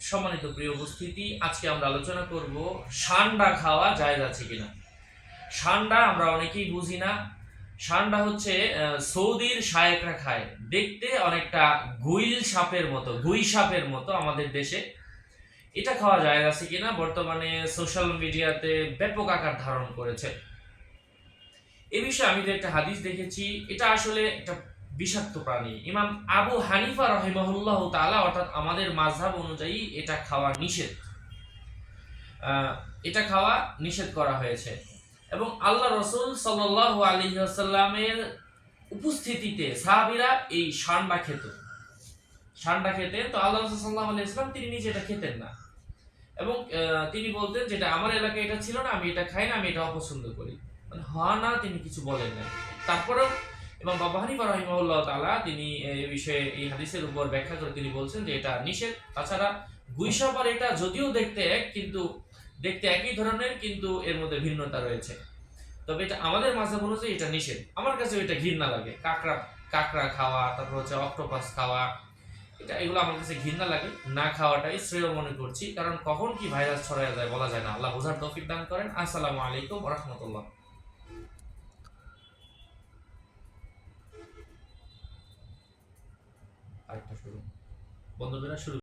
সম্মানিত প্রিয় উপস্থিতি, আজকে আমরা আলোচনা করব সান্ডা খাওয়া জায়েজ আছে কিনা। সান্ডা আমরা অনেকেই বুঝি না। সান্ডা হচ্ছে সৌদির খায়। দেখতে অনেকটা গুইল সাপের মতো, গুই সাপের মতো আমাদের দেশে। এটা খাওয়া জায়েজ আছে কিনা? বর্তমানে সোশ্যাল মিডিয়াতে ব্যাপক আকার ধারণ করেছে। এ বিষয়ে আমি যে একটা হাদিস দেখেছি। এটা আসলে একটা বিষাক্ত প্রাণী। ইমাম আবু হানিফা রহিমহুল্লাহ তাআলা, অর্থাৎ আমাদের মাযহাব অনুযায়ী এটা খাওয়া নিষেধ। এটা খাওয়া নিষেধ করা হয়েছে। এবং আল্লাহ রসুল সাল্লাহ আলী আসাল্লামের উপস্থিতিতে সাহাবিরা এই সান্ডা খেত। সান্ডা খেতেন তো আল্লাহ রসুল সাল্লাহ আলী ইসলাম তিনি নিজে এটা খেতেন না। এবং তিনি বলতেন যেটা আমার এলাকায় এটা ছিল না, আমি এটা খাই না, আমি এটা অপছন্দ করি। মানে হওয়া না, তিনি কিছু বলেন না তারপরেও এবং বাবা হানিফা রহিমাউল্লাহ তাআলা, তিনি এই বিষয়ে এই হাদিসের উপর ব্যাখ্যা করে তিনি বলছেন যে এটা নিষেধ। তাছাড়া গুইসাপ আর এটা যদিও দেখতে এক, কিন্তু দেখতে একই ধরনের, কিন্তু এর মধ্যে ভিন্নতা রয়েছে। তবে এটা আমাদের মাঝে অনুযায়ী এটা নিষেধ। আমার কাছে এটা ঘৃণা লাগে। কাঁকড়া কাঁকড়া খাওয়া, তারপর হচ্ছে অক্টোপাস খাওয়া, এটা এগুলো আমার কাছে ঘৃণা লাগে। না খাওয়াটাই শ্রেয় মনে করছি। কারণ কখন কি ভাইরাস ছড়ায় যায় বলা যায় না। আল্লাহ বোঝার তৌফিক দান করেন। আসসালামু আলাইকুম রহমতুল্লাহ। আরেকটা শুরু বন্ধুরা শুরু